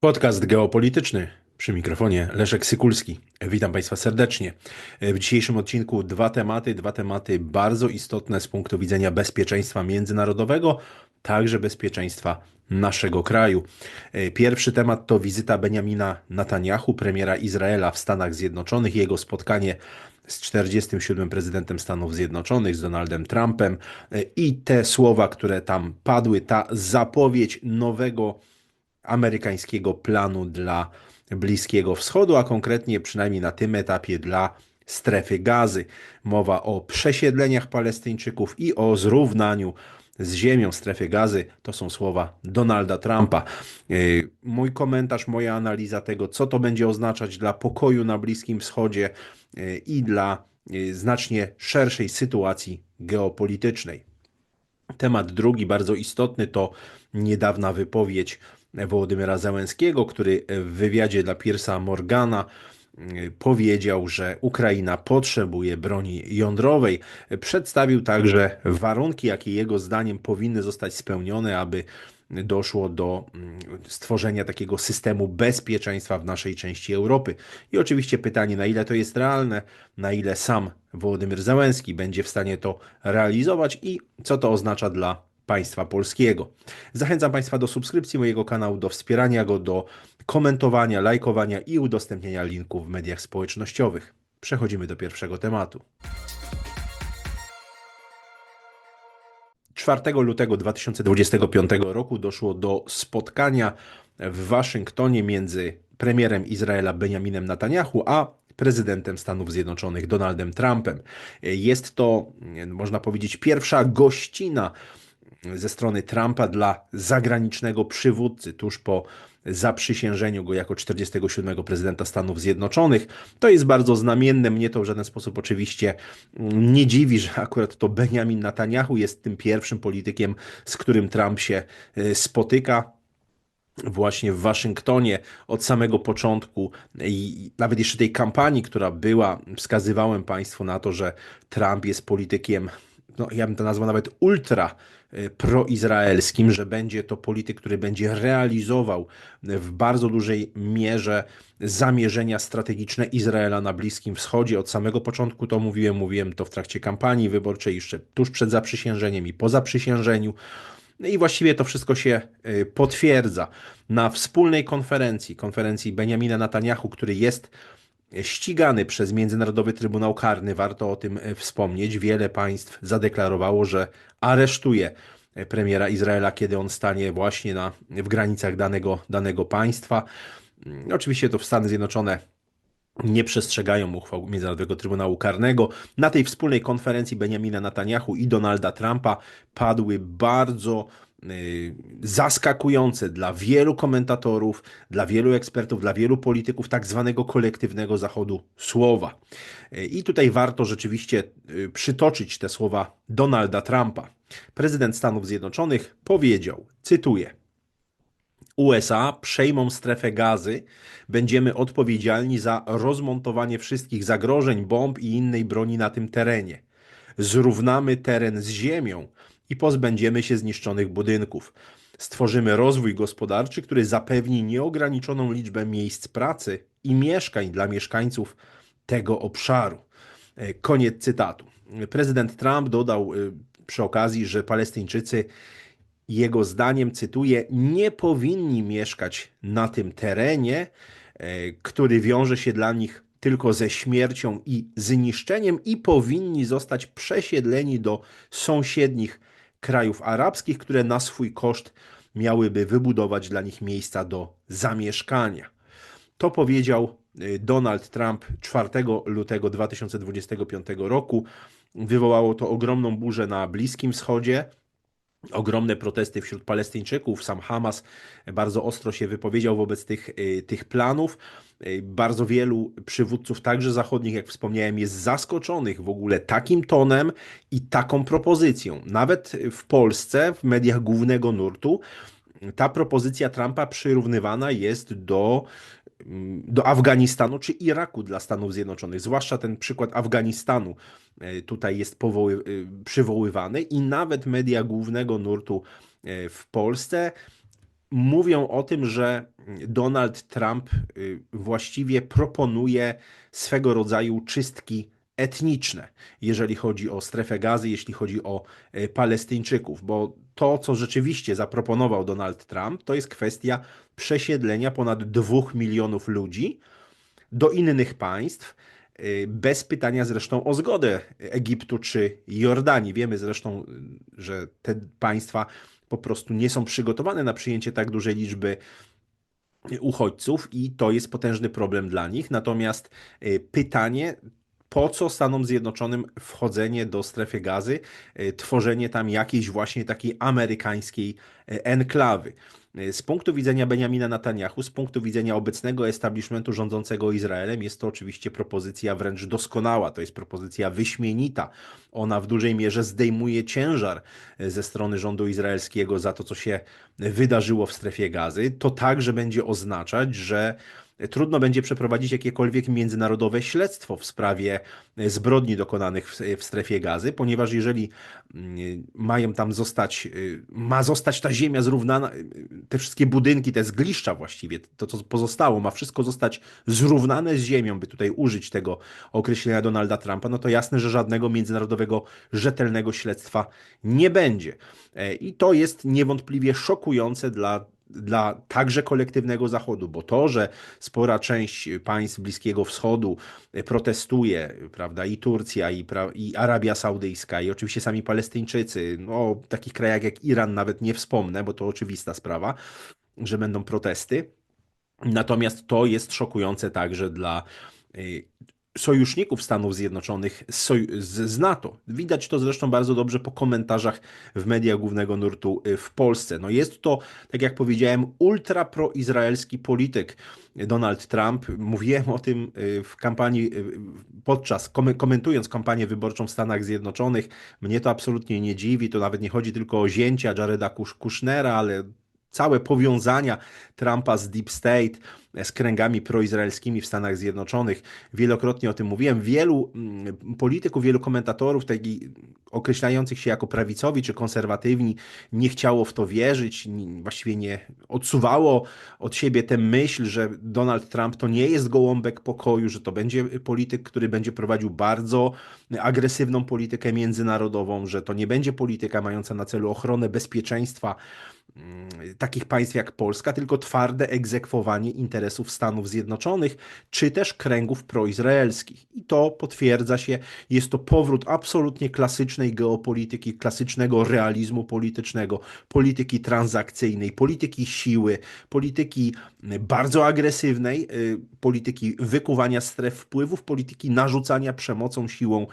Podcast geopolityczny. Przy mikrofonie Leszek Sykulski. Witam Państwa serdecznie. W dzisiejszym odcinku dwa tematy, dwa tematy bardzo istotne z punktu widzenia bezpieczeństwa międzynarodowego, także bezpieczeństwa naszego kraju. Pierwszy temat to wizyta Benjamina Netanyahu, premiera Izraela w Stanach Zjednoczonych, jego spotkanie z 47. prezydentem Stanów Zjednoczonych, z Donaldem Trumpem i te słowa, które tam padły, ta zapowiedź nowego amerykańskiego planu dla Bliskiego Wschodu, a konkretnie przynajmniej na tym etapie dla strefy gazy. Mowa o przesiedleniach Palestyńczyków i o zrównaniu z ziemią strefy gazy. To są słowa Donalda Trumpa. Yy, mój komentarz, moja analiza tego, co to będzie oznaczać dla pokoju na Bliskim Wschodzie yy, i dla yy, znacznie szerszej sytuacji geopolitycznej. Temat drugi, bardzo istotny, to niedawna wypowiedź Wołodymyra Załęskiego, który w wywiadzie dla Piersa Morgana y, powiedział, że Ukraina potrzebuje broni jądrowej. Przedstawił także warunki, jakie jego zdaniem powinny zostać spełnione, aby doszło do mm, stworzenia takiego systemu bezpieczeństwa w naszej części Europy. I oczywiście pytanie, na ile to jest realne, na ile sam Wołodymyr Załęski będzie w stanie to realizować i co to oznacza dla państwa polskiego. Zachęcam Państwa do subskrypcji mojego kanału, do wspierania go, do komentowania, lajkowania i udostępniania linków w mediach społecznościowych. Przechodzimy do pierwszego tematu. 4 lutego 2025 roku doszło do spotkania w Waszyngtonie między premierem Izraela Benjaminem Netanyahu a prezydentem Stanów Zjednoczonych Donaldem Trumpem. Jest to, można powiedzieć, pierwsza gościna ze strony Trumpa dla zagranicznego przywódcy tuż po zaprzysiężeniu go jako 47 prezydenta Stanów Zjednoczonych. To jest bardzo znamienne. Mnie to w żaden sposób oczywiście nie dziwi, że akurat to Benjamin Netanyahu jest tym pierwszym politykiem, z którym Trump się e, spotyka właśnie w Waszyngtonie od samego początku i nawet jeszcze tej kampanii, która była, wskazywałem Państwu na to, że Trump jest politykiem, no ja bym to nazwał nawet ultra Y, proizraelskim, że będzie to polityk, który będzie realizował w bardzo dużej mierze zamierzenia strategiczne Izraela na Bliskim Wschodzie. Od samego początku to mówiłem, mówiłem to w trakcie kampanii wyborczej, jeszcze tuż przed zaprzysiężeniem i po zaprzysiężeniu. No I właściwie to wszystko się y, potwierdza. Na wspólnej konferencji, konferencji Benjamina Netanyahu, który jest ścigany przez Międzynarodowy Trybunał Karny, warto o tym e, wspomnieć. Wiele państw zadeklarowało, że aresztuje e, premiera Izraela, kiedy on stanie właśnie na, w granicach danego, danego państwa. Mm, oczywiście to w Stany Zjednoczone nie przestrzegają uchwał Międzynarodowego Trybunału Karnego. Na tej wspólnej konferencji Benjamina Netanyahu i Donalda Trumpa padły bardzo zaskakujące dla wielu komentatorów, dla wielu ekspertów, dla wielu polityków tak zwanego kolektywnego zachodu słowa. Y, I tutaj warto rzeczywiście y, przytoczyć te słowa Donalda Trumpa. Prezydent Stanów Zjednoczonych powiedział, cytuję: USA przejmą strefę gazy, będziemy odpowiedzialni za rozmontowanie wszystkich zagrożeń, bomb i innej broni na tym terenie. Zrównamy teren z ziemią, i pozbędziemy się zniszczonych budynków. Stworzymy rozwój gospodarczy, który zapewni nieograniczoną liczbę miejsc pracy i mieszkań dla mieszkańców tego obszaru. E, koniec cytatu. Prezydent Trump dodał e, przy okazji, że Palestyńczycy, jego zdaniem, cytuję, nie powinni mieszkać na tym terenie, e, który wiąże się dla nich tylko ze śmiercią i zniszczeniem, i powinni zostać przesiedleni do sąsiednich krajów arabskich, które na swój koszt miałyby wybudować dla nich miejsca do zamieszkania. To powiedział y, Donald Trump 4 lutego 2025 roku. Wywołało to ogromną burzę na Bliskim Wschodzie ogromne protesty wśród Palestyńczyków. Sam Hamas bardzo ostro się wypowiedział wobec tych, y, tych planów. Y, bardzo wielu przywódców, także zachodnich, jak wspomniałem, jest zaskoczonych w ogóle takim tonem i taką propozycją. Nawet w Polsce, w mediach głównego nurtu, ta propozycja Trumpa przyrównywana jest do do Afganistanu czy Iraku dla Stanów Zjednoczonych. Zwłaszcza ten przykład Afganistanu e, tutaj jest powoły, e, przywoływany i nawet media głównego nurtu e, w Polsce mówią o tym, że Donald Trump właściwie proponuje swego rodzaju czystki etniczne, jeżeli chodzi o strefę gazy, jeśli chodzi o Palestyńczyków, bo to, co rzeczywiście zaproponował Donald Trump, to jest kwestia przesiedlenia ponad dwóch milionów ludzi do innych państw, y, bez pytania zresztą o zgodę Egiptu czy Jordanii. Wiemy zresztą, że te państwa po prostu nie są przygotowane na przyjęcie tak dużej liczby uchodźców i to jest potężny problem dla nich. Natomiast y, pytanie, po co Stanom Zjednoczonym wchodzenie do strefy gazy, y, tworzenie tam jakiejś właśnie takiej amerykańskiej y, enklawy. Z punktu widzenia Benjamina Netanyahu, z punktu widzenia obecnego establishmentu rządzącego Izraelem, jest to oczywiście propozycja wręcz doskonała. To jest propozycja wyśmienita. Ona w dużej mierze zdejmuje ciężar ze strony rządu izraelskiego za to, co się wydarzyło w strefie gazy. To także będzie oznaczać, że trudno będzie przeprowadzić jakiekolwiek międzynarodowe śledztwo w sprawie zbrodni dokonanych w, w, strefie gazy, ponieważ jeżeli mm, mają tam zostać, y, ma zostać ta ziemia zrównana, te wszystkie budynki, te zgliszcza właściwie, to co pozostało, ma wszystko zostać zrównane z ziemią, by tutaj użyć tego określenia Donalda Trumpa, no to jasne, że żadnego międzynarodowego, rzetelnego śledztwa nie będzie. E, I to jest niewątpliwie szokujące dla dla także kolektywnego Zachodu, bo to, że spora część państw Bliskiego Wschodu protestuje, prawda, i Turcja, i, i Arabia Saudyjska, i oczywiście sami Palestyńczycy, no, o takich krajach jak Iran nawet nie wspomnę, bo to oczywista sprawa, że będą protesty. Natomiast to jest szokujące także dla y, sojuszników Stanów Zjednoczonych z NATO. Widać to zresztą bardzo dobrze po komentarzach w mediach głównego nurtu y, w Polsce. No jest to, tak jak powiedziałem, ultra proizraelski polityk Donald Trump. Mówiłem o tym y, w kampanii, y, podczas komentując kampanię wyborczą w Stanach Zjednoczonych. Mnie to absolutnie nie dziwi. To nawet nie chodzi tylko o zięcia Jareda Kushnera, ale całe powiązania Trumpa z Deep State, z kręgami proizraelskimi w Stanach Zjednoczonych. Wielokrotnie o tym mówiłem. Wielu mm, polityków, wielu komentatorów, taki, określających się jako prawicowi czy konserwatywni, nie chciało w to wierzyć, właściwie nie odsuwało od siebie tę myśl, że Donald Trump to nie jest gołąbek pokoju, że to będzie polityk, który będzie prowadził bardzo agresywną politykę międzynarodową, że to nie będzie polityka mająca na celu ochronę bezpieczeństwa takich państw jak Polska, tylko twarde egzekwowanie interesów Stanów Zjednoczonych, czy też kręgów proizraelskich. I to potwierdza się, jest to powrót absolutnie klasycznej geopolityki, klasycznego realizmu politycznego, polityki transakcyjnej, polityki siły, polityki bardzo agresywnej, y, polityki wykuwania stref wpływów, polityki narzucania przemocą, siłą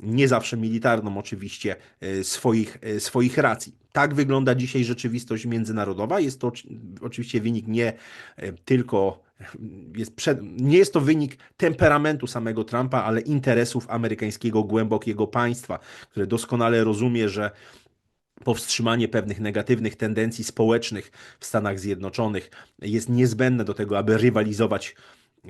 nie zawsze militarną oczywiście, e, swoich, e, swoich racji. Tak wygląda dzisiaj rzeczywistość międzynarodowa. Jest to oczywiście wynik nie e, tylko, jest przed, nie jest to wynik temperamentu samego Trumpa, ale interesów amerykańskiego głębokiego państwa, które doskonale rozumie, że powstrzymanie pewnych negatywnych tendencji społecznych w Stanach Zjednoczonych jest niezbędne do tego, aby rywalizować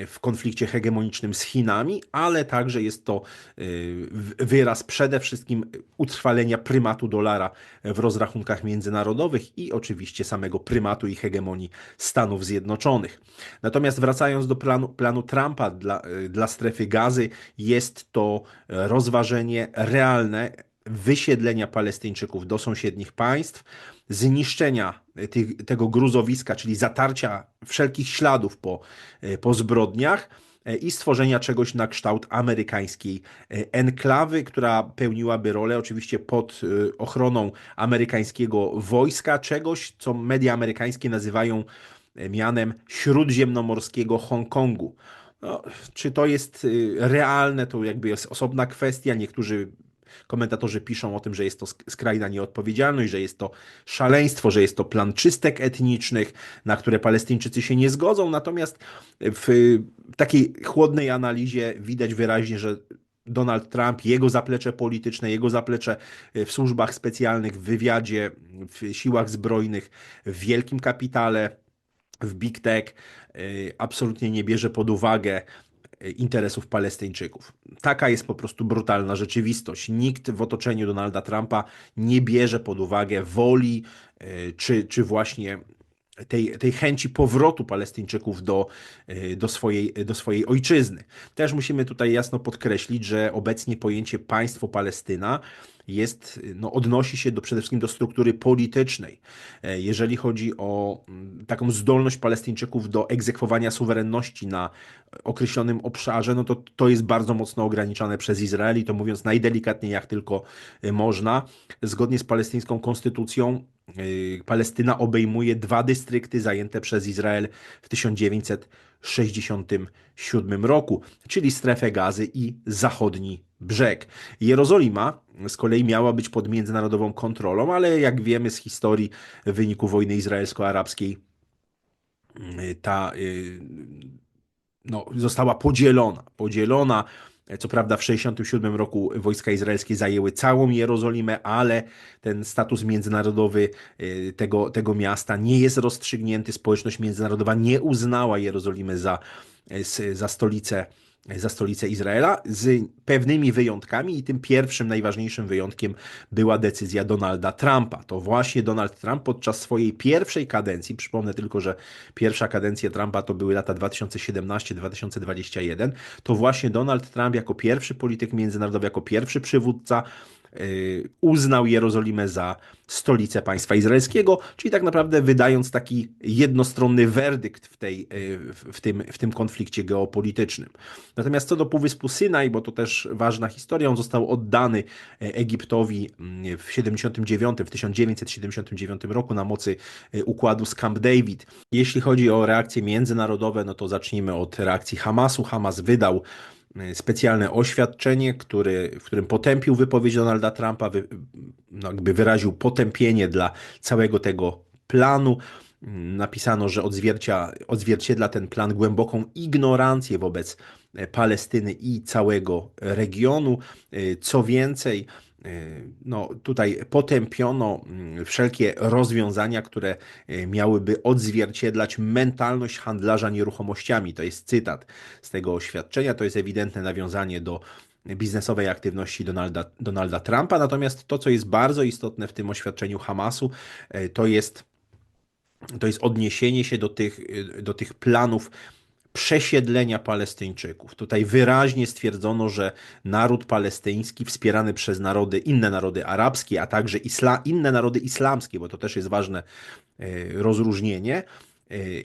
w konflikcie hegemonicznym z Chinami, ale także jest to y, wyraz przede wszystkim utrwalenia prymatu dolara w rozrachunkach międzynarodowych i oczywiście samego prymatu i hegemonii Stanów Zjednoczonych. Natomiast wracając do planu, planu Trumpa dla, y, dla strefy gazy, jest to rozważenie realne wysiedlenia Palestyńczyków do sąsiednich państw, zniszczenia tych, tego gruzowiska, czyli zatarcia wszelkich śladów po, e, po zbrodniach e, i stworzenia czegoś na kształt amerykańskiej e, enklawy, która pełniłaby rolę oczywiście pod ochroną amerykańskiego wojska, czegoś, co media amerykańskie nazywają mianem śródziemnomorskiego Hongkongu. No, czy to jest realne, to jakby jest osobna kwestia. Niektórzy Komentatorzy piszą o tym, że jest to skrajna nieodpowiedzialność, że jest to szaleństwo, że jest to plan czystek etnicznych, na które Palestyńczycy się nie zgodzą. Natomiast w takiej chłodnej analizie widać wyraźnie, że Donald Trump, jego zaplecze polityczne, jego zaplecze w służbach specjalnych, w wywiadzie, w siłach zbrojnych, w wielkim kapitale, w big tech y, absolutnie nie bierze pod uwagę interesów Palestyńczyków. Taka jest po prostu brutalna rzeczywistość. Nikt w otoczeniu Donalda Trumpa nie bierze pod uwagę woli e, czy, czy właśnie tej, tej chęci powrotu Palestyńczyków do, do, swojej, do swojej ojczyzny. Też musimy tutaj jasno podkreślić, że obecnie pojęcie państwo Palestyna jest, no, odnosi się do, przede wszystkim do struktury politycznej. Jeżeli chodzi o mm, taką zdolność Palestyńczyków do egzekwowania suwerenności na określonym obszarze, no to to jest bardzo mocno ograniczane przez Izrael i to mówiąc najdelikatniej jak tylko można. Zgodnie z palestyńską konstytucją Y, Palestyna obejmuje dwa dystrykty zajęte przez Izrael w 1967 roku, czyli strefę gazy i zachodni brzeg. Jerozolima z kolei miała być pod międzynarodową kontrolą, ale jak wiemy z historii w wyniku wojny izraelsko-arabskiej, y, ta y, no, została podzielona. Podzielona co prawda w 1967 roku wojska izraelskie zajęły całą Jerozolimę, ale ten status międzynarodowy y, tego, tego miasta nie jest rozstrzygnięty. Społeczność międzynarodowa nie uznała Jerozolimy za, za stolicę za stolicę Izraela, z pewnymi wyjątkami, i tym pierwszym, najważniejszym wyjątkiem była decyzja Donalda Trumpa. To właśnie Donald Trump podczas swojej pierwszej kadencji, przypomnę tylko, że pierwsza kadencja Trumpa to były lata 2017-2021, to właśnie Donald Trump jako pierwszy polityk międzynarodowy, jako pierwszy przywódca uznał Jerozolimę za stolicę państwa izraelskiego, czyli tak naprawdę wydając taki jednostronny werdykt w, tej, y, w, tym, w tym konflikcie geopolitycznym. Natomiast co do Półwyspu Synaj, bo to też ważna historia, on został oddany e, Egiptowi mm, w 79, w 1979 roku na mocy układu z Camp David. Jeśli chodzi o reakcje międzynarodowe, no to zacznijmy od reakcji Hamasu. Hamas wydał specjalne oświadczenie, który, w którym potępił wypowiedź Donalda Trumpa, wy, no jakby wyraził potępienie dla całego tego planu. Napisano, że odzwierciedla ten plan głęboką ignorancję wobec e, Palestyny i całego regionu. E, co więcej, no, tutaj potępiono mm, wszelkie rozwiązania, które y, miałyby odzwierciedlać mentalność handlarza nieruchomościami. To jest cytat z tego oświadczenia. To jest ewidentne nawiązanie do biznesowej aktywności Donalda, Donalda Trumpa. Natomiast to, co jest bardzo istotne w tym oświadczeniu Hamasu, y, to jest, to jest odniesienie się do tych, do tych planów przesiedlenia Palestyńczyków. Tutaj wyraźnie stwierdzono, że naród palestyński wspierany przez narody, inne narody arabskie, a także isla, inne narody islamskie, bo to też jest ważne e, rozróżnienie,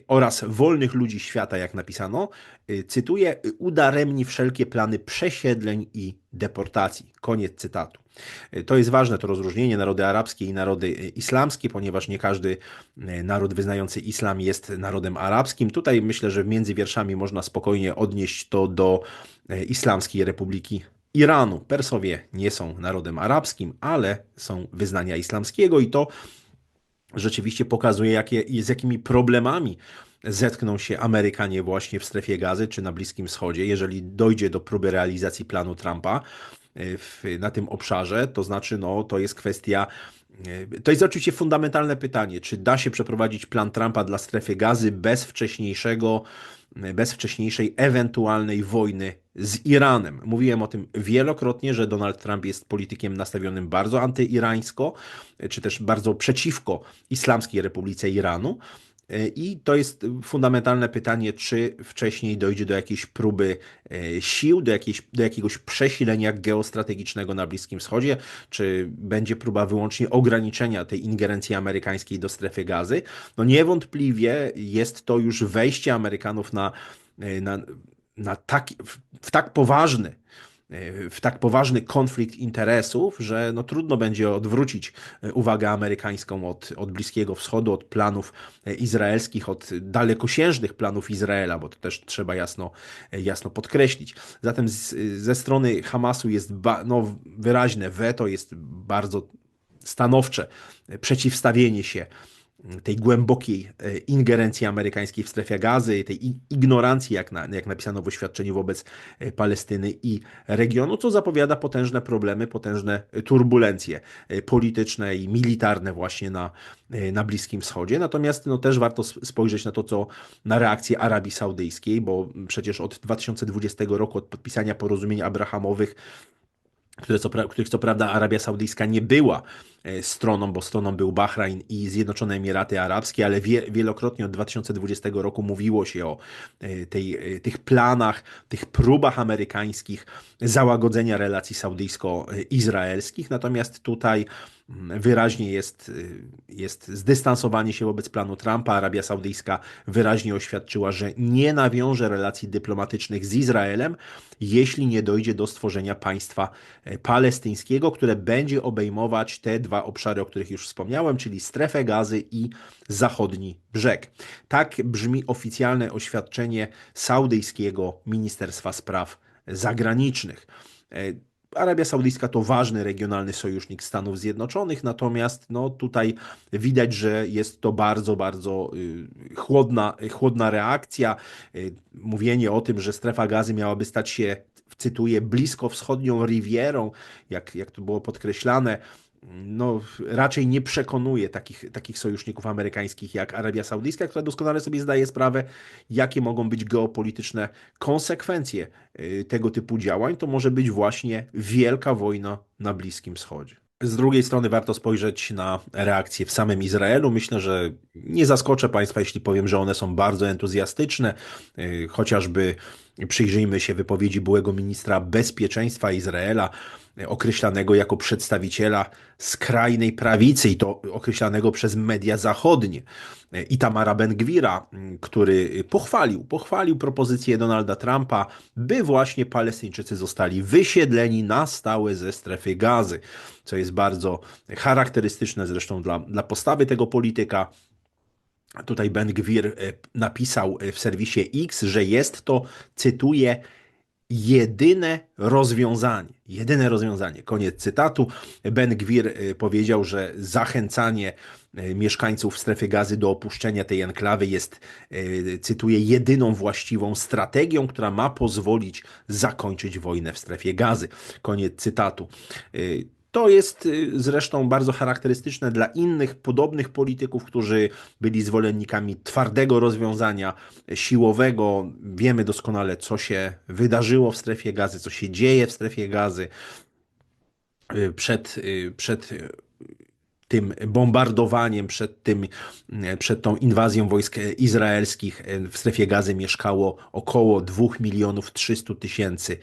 oraz wolnych ludzi świata, jak napisano, e, cytuję, udaremni wszelkie plany przesiedleń i deportacji. Koniec cytatu. To jest ważne, to rozróżnienie narody arabskie i narody islamskie, ponieważ nie każdy naród wyznający islam jest narodem arabskim. Tutaj myślę, że między wierszami można spokojnie odnieść to do Islamskiej Republiki Iranu. Persowie nie są narodem arabskim, ale są wyznania islamskiego i to rzeczywiście pokazuje, jakie, z jakimi problemami zetkną się Amerykanie właśnie w strefie gazy czy na Bliskim Wschodzie, jeżeli dojdzie do próby realizacji planu Trumpa w, na tym obszarze, to znaczy, no, to jest kwestia. E, to jest oczywiście fundamentalne pytanie, czy da się przeprowadzić plan Trumpa dla strefy gazy bez wcześniejszego, bez wcześniejszej ewentualnej wojny z Iranem. Mówiłem o tym wielokrotnie, że Donald Trump jest politykiem nastawionym bardzo antyirańsko, czy też bardzo przeciwko Islamskiej Republice Iranu. E, I to jest fundamentalne pytanie, czy wcześniej dojdzie do jakiejś próby e, sił, do, jakiejś, do jakiegoś przesilenia geostrategicznego na Bliskim Wschodzie, czy będzie próba wyłącznie ograniczenia tej ingerencji amerykańskiej do strefy gazy. No niewątpliwie jest to już wejście Amerykanów na, e, na, na tak, w tak poważny w tak poważny konflikt interesów, że no trudno będzie odwrócić e, uwagę amerykańską od, od Bliskiego Wschodu, od planów e, izraelskich, od dalekosiężnych planów Izraela, bo to też trzeba jasno, e, jasno podkreślić. Zatem z, ze strony Hamasu jest ba, no, wyraźne weto, jest bardzo stanowcze przeciwstawienie się tej głębokiej e, ingerencji amerykańskiej w strefie gazy, tej ignorancji, jak, na, jak napisano w oświadczeniu wobec e, Palestyny i regionu, co zapowiada potężne problemy, potężne turbulencje e, polityczne i militarne właśnie na, na Bliskim Wschodzie. Natomiast no, też warto spojrzeć na to, co na reakcję Arabii Saudyjskiej, bo przecież od 2020 roku, od podpisania porozumień abrahamowych, które co, których co prawda Arabia Saudyjska nie była e, stroną, bo stroną był Bahrajn i Zjednoczone Emiraty Arabskie, ale wie, wielokrotnie od 2020 roku mówiło się o e, tej, tych planach, tych próbach amerykańskich załagodzenia relacji saudyjsko-izraelskich. Natomiast tutaj wyraźnie jest, jest zdystansowanie się wobec planu Trumpa. Arabia Saudyjska wyraźnie oświadczyła, że nie nawiąże relacji dyplomatycznych z Izraelem, jeśli nie dojdzie do stworzenia państwa e, palestyńskiego, które będzie obejmować te dwa obszary, o których już wspomniałem, czyli strefę gazy i zachodni brzeg. Tak brzmi oficjalne oświadczenie saudyjskiego Ministerstwa Spraw Zagranicznych. Arabia Saudyjska to ważny regionalny sojusznik Stanów Zjednoczonych, natomiast no, tutaj widać, że jest to bardzo, bardzo y, chłodna, chłodna reakcja. Y, mówienie o tym, że strefa gazy miałaby stać się, cytuję, blisko wschodnią Rivierą, jak, jak to było podkreślane, no, raczej nie przekonuje takich, takich sojuszników amerykańskich jak Arabia Saudyjska, która doskonale sobie zdaje sprawę, jakie mogą być geopolityczne konsekwencje y, tego typu działań. To może być właśnie wielka wojna na Bliskim Wschodzie. Z drugiej strony warto spojrzeć na reakcje w samym Izraelu. Myślę, że nie zaskoczę Państwa, jeśli powiem, że one są bardzo entuzjastyczne. Y, chociażby przyjrzyjmy się wypowiedzi byłego ministra bezpieczeństwa Izraela, określanego jako przedstawiciela skrajnej prawicy i to określanego przez media zachodnie. Itamara Ben-Gwira, który pochwalił, pochwalił propozycję Donalda Trumpa, by właśnie Palestyńczycy zostali wysiedleni na stałe ze strefy gazy, co jest bardzo charakterystyczne zresztą dla, dla postawy tego polityka. Tutaj Ben Gwir e, napisał w serwisie X, że jest to, cytuję, jedyne rozwiązanie. Jedyne rozwiązanie. Koniec cytatu. Ben Gwir y, powiedział, że zachęcanie mieszkańców strefy gazy do opuszczenia tej enklawy jest, cytuję, jedyną właściwą strategią, która ma pozwolić zakończyć wojnę w strefie gazy. Koniec cytatu. To jest y, zresztą bardzo charakterystyczne dla innych podobnych polityków, którzy byli zwolennikami twardego rozwiązania siłowego. Wiemy doskonale, co się wydarzyło w strefie gazy, co się dzieje w strefie gazy. Y, przed, y, przed tym bombardowaniem, przed, tym, przed tą inwazją wojsk izraelskich w strefie gazy mieszkało około 2 milionów 300 tysięcy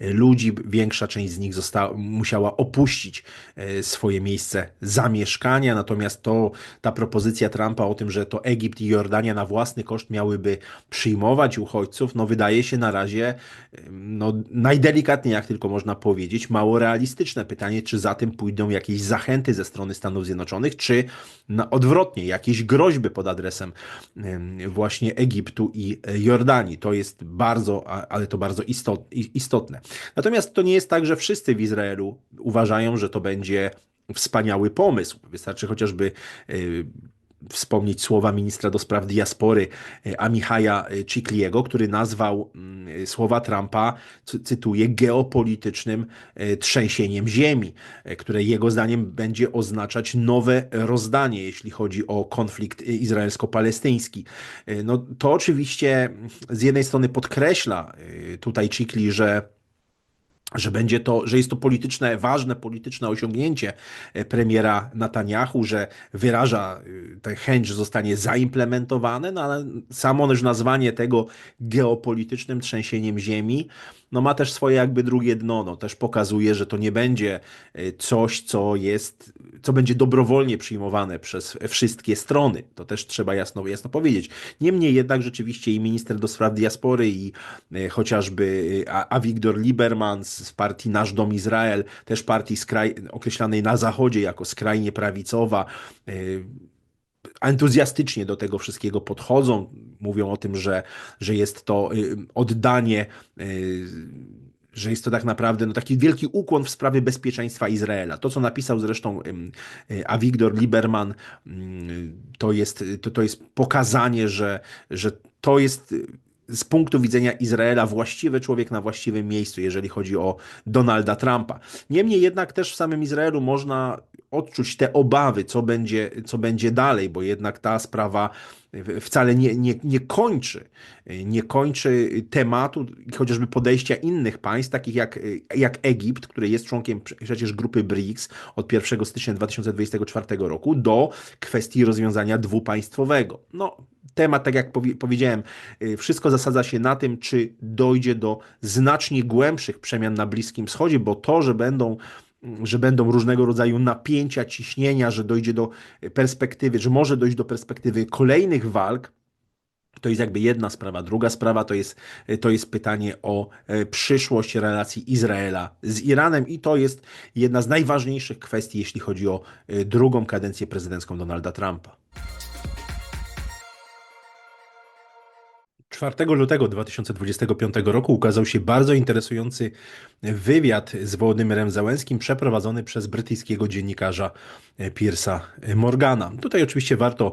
ludzi. Większa część z nich została, musiała opuścić e, swoje miejsce zamieszkania, natomiast to, ta propozycja Trumpa o tym, że to Egipt i Jordania na własny koszt miałyby przyjmować uchodźców, no wydaje się na razie no, najdelikatniej, jak tylko można powiedzieć, mało realistyczne. Pytanie, czy za tym pójdą jakieś zachęty ze strony Stanów Zjednoczonych, czy na odwrotnie, jakieś groźby pod adresem właśnie Egiptu i Jordanii. To jest bardzo, ale to bardzo istotne. Natomiast to nie jest tak, że wszyscy w Izraelu uważają, że to będzie wspaniały pomysł. Wystarczy chociażby y, wspomnieć słowa ministra do spraw diaspory e, Amichaja e, Cikliego, który nazwał mm, słowa Trumpa, cytuję, geopolitycznym e, trzęsieniem ziemi, które jego zdaniem będzie oznaczać nowe rozdanie, jeśli chodzi o konflikt izraelsko-palestyński. No, to oczywiście z jednej strony podkreśla tutaj Cikli, że że będzie to, że jest to polityczne, ważne polityczne osiągnięcie e, premiera Netanyahu, że wyraża e, tę chęć, że zostanie zaimplementowane, no ale samo nazwanie tego geopolitycznym trzęsieniem ziemi, no ma też swoje jakby drugie dno, no też pokazuje, że to nie będzie e, coś, co jest, co będzie dobrowolnie przyjmowane przez wszystkie strony. To też trzeba jasno, jasno powiedzieć. Niemniej jednak rzeczywiście i minister do spraw diaspory i chociażby Avigdor Lieberman z partii Nasz Dom Izrael, też partii skraj, określanej na Zachodzie jako skrajnie prawicowa, y, entuzjastycznie do tego wszystkiego podchodzą. Mówią o tym, że, że jest to y, oddanie y, że jest to tak naprawdę no, taki wielki ukłon w sprawie bezpieczeństwa Izraela. To, co napisał zresztą Avigdor Lieberman, to jest, to, to jest pokazanie, że, że to jest z punktu widzenia Izraela właściwy człowiek na właściwym miejscu, jeżeli chodzi o Donalda Trumpa. Niemniej jednak też w samym Izraelu można odczuć te obawy, co będzie, co będzie dalej, bo jednak ta sprawa wcale nie, nie, nie kończy, nie kończy tematu chociażby podejścia innych państw, takich jak, jak Egipt, który jest członkiem przecież grupy BRICS od 1 stycznia 2024 roku, do kwestii rozwiązania dwupaństwowego. No, temat, tak jak powiedziałem, wszystko zasadza się na tym, czy dojdzie do znacznie głębszych przemian na Bliskim Wschodzie, bo to, że będą że będą różnego rodzaju napięcia, ciśnienia, że dojdzie do perspektywy, że może dojść do perspektywy kolejnych walk, to jest jakby jedna sprawa. Druga sprawa to jest, to jest pytanie o e, przyszłość relacji Izraela z Iranem i to jest jedna z najważniejszych kwestii, jeśli chodzi o e, drugą kadencję prezydencką Donalda Trumpa. 4 lutego 2025 roku ukazał się bardzo interesujący wywiad z Wołodymyrem Załęskim przeprowadzony przez brytyjskiego dziennikarza Piersa Morgana. Tutaj oczywiście warto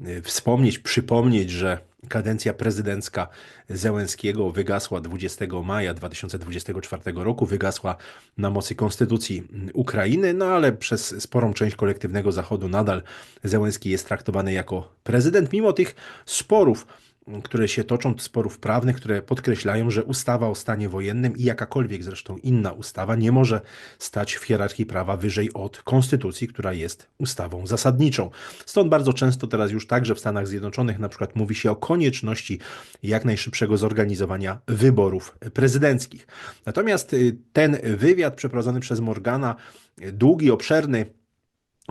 e, wspomnieć, przypomnieć, że kadencja prezydencka Zełenskiego wygasła 20 maja 2024 roku, wygasła na mocy konstytucji Ukrainy, no ale przez sporą część kolektywnego Zachodu nadal Zełenski jest traktowany jako prezydent, mimo tych sporów które się toczą, sporów prawnych, które podkreślają, że ustawa o stanie wojennym i jakakolwiek zresztą inna ustawa nie może stać w hierarchii prawa wyżej od konstytucji, która jest ustawą zasadniczą. Stąd bardzo często teraz już także w Stanach Zjednoczonych na przykład mówi się o konieczności jak najszybszego zorganizowania wyborów prezydenckich. Natomiast y, ten wywiad przeprowadzony przez Morgana, długi, obszerny,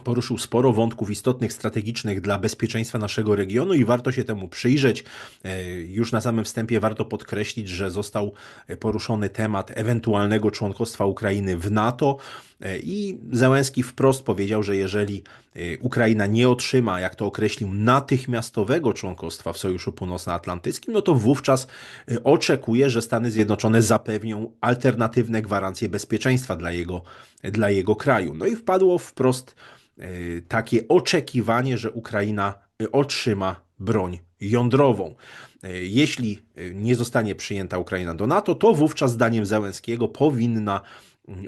poruszył sporo wątków istotnych, strategicznych dla bezpieczeństwa naszego regionu i warto się temu przyjrzeć. E, już na samym wstępie warto podkreślić, że został poruszony temat ewentualnego członkostwa Ukrainy w NATO e, i Zełenski wprost powiedział, że jeżeli e, Ukraina nie otrzyma, jak to określił, natychmiastowego członkostwa w Sojuszu Północnoatlantyckim, no to wówczas oczekuje, że Stany Zjednoczone zapewnią alternatywne gwarancje bezpieczeństwa dla jego, dla jego kraju. No i wpadło wprost E, takie oczekiwanie, że Ukraina e, otrzyma broń jądrową. E, jeśli nie zostanie przyjęta Ukraina do NATO, to wówczas zdaniem Zełenskiego powinna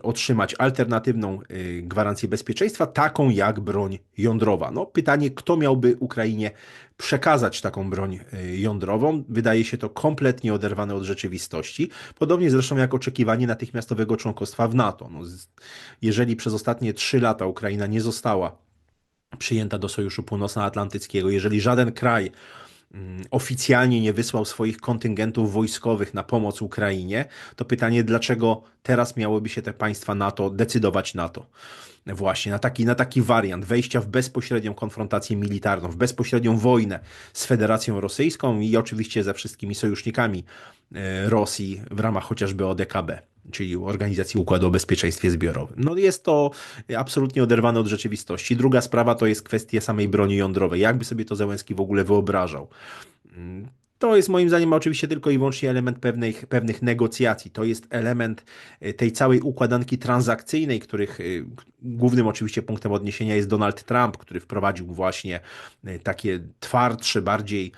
otrzymać alternatywną gwarancję bezpieczeństwa, taką jak broń jądrowa. No, pytanie, kto miałby Ukrainie przekazać taką broń jądrową? Wydaje się to kompletnie oderwane od rzeczywistości. Podobnie zresztą jak oczekiwanie natychmiastowego członkostwa w NATO. No, jeżeli przez ostatnie trzy lata Ukraina nie została przyjęta do Sojuszu Północnoatlantyckiego, jeżeli żaden kraj oficjalnie nie wysłał swoich kontyngentów wojskowych na pomoc Ukrainie, to pytanie, dlaczego teraz miałyby się te państwa NATO decydować na to? Właśnie, na taki, na taki wariant wejścia w bezpośrednią konfrontację militarną, w bezpośrednią wojnę z Federacją Rosyjską i oczywiście ze wszystkimi sojusznikami e, Rosji w ramach chociażby ODKB czyli Organizacji Układu o Bezpieczeństwie Zbiorowym. No jest to absolutnie oderwane od rzeczywistości. Druga sprawa to jest kwestia samej broni jądrowej. Jakby sobie to Zełenski w ogóle wyobrażał? To jest moim zdaniem oczywiście tylko i wyłącznie element pewnych, pewnych negocjacji. To jest element e, tej całej układanki transakcyjnej, których e, głównym oczywiście punktem odniesienia jest Donald Trump, który wprowadził właśnie e, takie twardsze, bardziej, mm,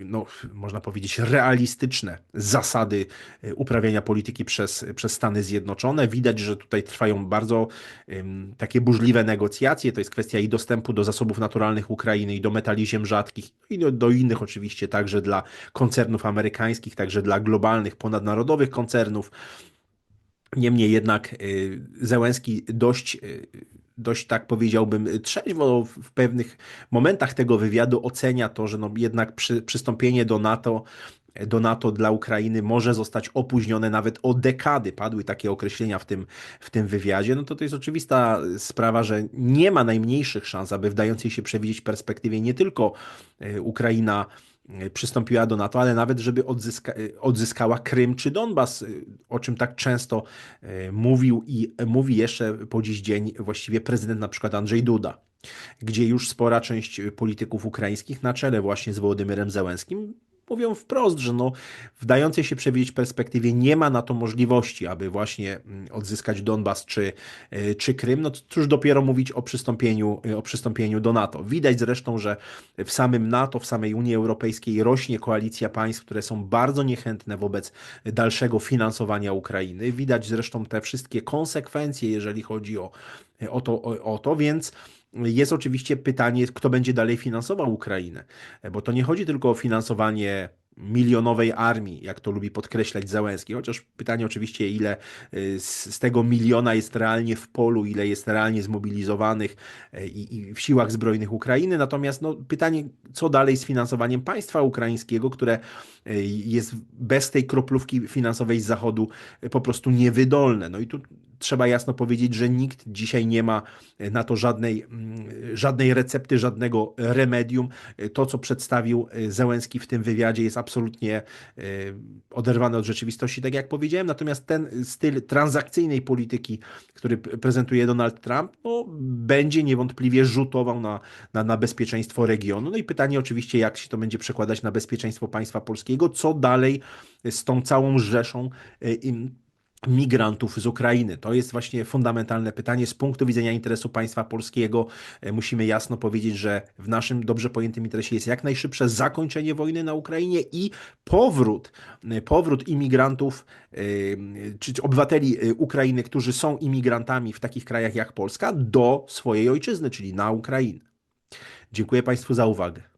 no, można powiedzieć, realistyczne zasady uprawiania polityki przez, przez Stany Zjednoczone. Widać, że tutaj trwają bardzo um, takie burzliwe negocjacje. To jest kwestia i dostępu do zasobów naturalnych Ukrainy, i do metali ziem rzadkich, i do, do innych oczywiście także dla koncernów amerykańskich, także dla globalnych, ponadnarodowych koncernów. Niemniej jednak y, Zełenski dość, y, dość tak powiedziałbym trzeźwo w pewnych momentach tego wywiadu ocenia to, że no jednak przy, przystąpienie do NATO do NATO dla Ukrainy może zostać opóźnione nawet o dekady. Padły takie określenia w tym, w tym wywiadzie. No to to jest oczywista sprawa, że nie ma najmniejszych szans, aby w dającej się przewidzieć perspektywie nie tylko y, Ukraina przystąpiła do NATO, ale nawet, żeby odzyska, odzyskała Krym czy Donbas, o czym tak często mówił i mówi jeszcze po dziś dzień właściwie prezydent na przykład Andrzej Duda, gdzie już spora część polityków ukraińskich na czele właśnie z Wołodymyrem Zełenskim mówią wprost, że no, w dającej się przewidzieć perspektywie nie ma na to możliwości, aby właśnie mm, odzyskać Donbas czy, y, czy Krym, no cóż dopiero mówić o przystąpieniu, y, o przystąpieniu do NATO. Widać zresztą, że w samym NATO, w samej Unii Europejskiej rośnie koalicja państw, które są bardzo niechętne wobec dalszego finansowania Ukrainy. Widać zresztą te wszystkie konsekwencje, jeżeli chodzi o, o, to, o, o to, więc jest oczywiście pytanie, kto będzie dalej finansował Ukrainę, bo to nie chodzi tylko o finansowanie milionowej armii, jak to lubi podkreślać Załęski, chociaż pytanie oczywiście, ile y, z, tego miliona jest realnie w polu, ile jest realnie zmobilizowanych y, i, i w siłach zbrojnych Ukrainy, natomiast no, pytanie, co dalej z finansowaniem państwa ukraińskiego, które y, jest bez tej kroplówki finansowej z Zachodu po prostu niewydolne. No i tu trzeba jasno powiedzieć, że nikt dzisiaj nie ma na to żadnej, mm, żadnej recepty, żadnego remedium. To, co przedstawił Zełenski w tym wywiadzie, jest absolutnie e, oderwane od rzeczywistości, tak jak powiedziałem. Natomiast ten styl transakcyjnej polityki, który prezentuje Donald Trump, no, będzie niewątpliwie rzutował na, na, na bezpieczeństwo regionu. No i pytanie oczywiście, jak się to będzie przekładać na bezpieczeństwo państwa polskiego, co dalej z tą całą rzeszą e, migrantów z Ukrainy? To jest właśnie fundamentalne pytanie. Z punktu widzenia interesu państwa polskiego e, musimy jasno powiedzieć, że w naszym dobrze pojętym interesie jest jak najszybsze zakończenie wojny na Ukrainie i powrót, e, powrót imigrantów e, czy obywateli Ukrainy, którzy są imigrantami w takich krajach jak Polska, do swojej ojczyzny, czyli na Ukrainę. Dziękuję Państwu za uwagę.